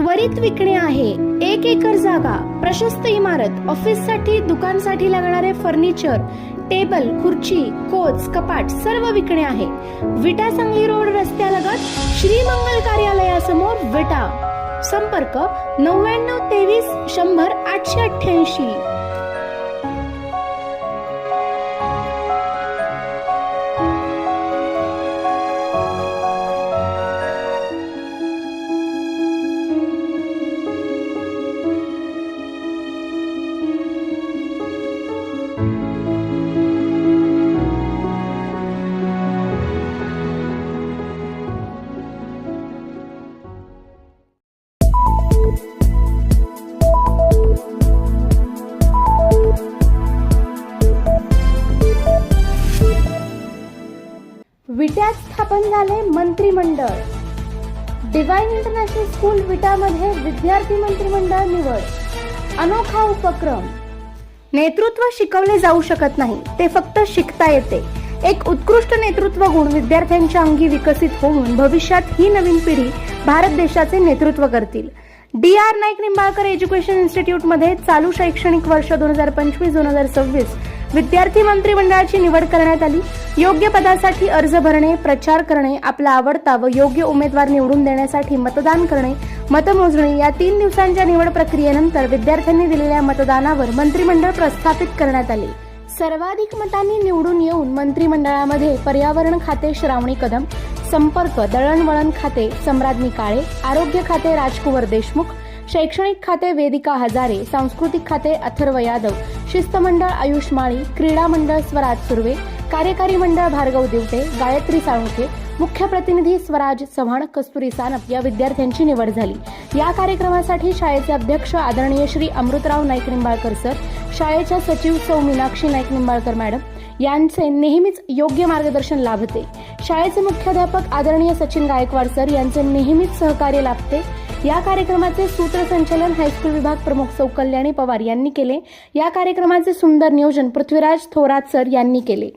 त्वरित विकणे आहे. एक एकर जागा प्रशस्त इमारत ऑफिससाठी दुकानसाठी लागणारे फर्निचर टेबल खुर्ची कोच कपाट सर्व विकणे आहे. विटा सांगली रोड रस्त्यालगत श्रीमंगल कार्यालयासमोर विटा. संपर्क नव्याण्णव तेवीस शंभर आठशे अठ्ठ्याऐंशी. विट्यात स्थापन झाले मंत्रिमंडळ. डिवाइन इंटरनॅशनल स्कूल विटामध्ये विद्यार्थी मंत्रिमंडळ निवड. अनोखा उपक्रम. नेतृत्व शिकवले जाऊ शकत नाही ते फक्त शिकता येते. एक उत्कृष्ट नेतृत्व गुण विद्यार्थ्यांच्या अंगी विकसित होऊन भविष्यात ही नवीन पिढी भारत देशाचे नेतृत्व करतील. D R Naik Nimbalkar education इन्स्टिट्यूटमध्ये चालू शैक्षणिक वर्ष दोन हजार पंचवीस दोन हजार सव्वीस विद्यार्थी मंत्रिमंडळाची निवड करण्यात आली. योग्य पदासाठी अर्ज भरणे प्रचार करणे आपला आवडता व योग्य उमेदवार निवडून देण्यासाठी मतदान करणे मतमोजणी या तीन दिवसांच्या निवड प्रक्रियेनंतर विद्यार्थ्यांनी दिलेल्या मतदानावर मंत्रिमंडळ प्रस्थापित करण्यात आले. सर्वाधिक मतांनी निवडून येऊन मंत्रिमंडळामध्ये पर्यावरण खाते श्रावणी कदम संपर्क दळणवळण खाते सम्राज्ञी काळे आरोग्य खाते राजकुवर देशमुख शैक्षणिक खाते वेदिका हजारे सांस्कृतिक खाते अथर्व यादव शिस्त मंडळ आयुष माळी क्रीडा मंडळ स्वराज सुर्वे कार्यकारी मंडळ भार्गव दिवटे गायत्री साळुंके मुख्य प्रतिनिधी स्वराज चव्हाण कस्तुरी सानप या विद्यार्थ्यांची निवड झाली. या कार्यक्रमासाठी शाळेचे अध्यक्ष आदरणीय श्री अमृतराव नाईक निंबाळकर सर शाळेच्या सचिव सौ मीनाक्षी नाईक निंबाळकर मॅडम यांचे नेहमीच योग्य मार्गदर्शन लाभते. शाळेचे मुख्याध्यापक आदरणीय सचिन गायकवाड सर यांचे नेहमीच सहकार्य लाभते. या कार्यक्रमाचे सूत्रसंचालन हायस्कूल विभाग प्रमुख सौ कल्याणी पवार यांनी केले. या कार्यक्रमाचे सुंदर नियोजन पृथ्वीराज थोरात सर यांनी केले.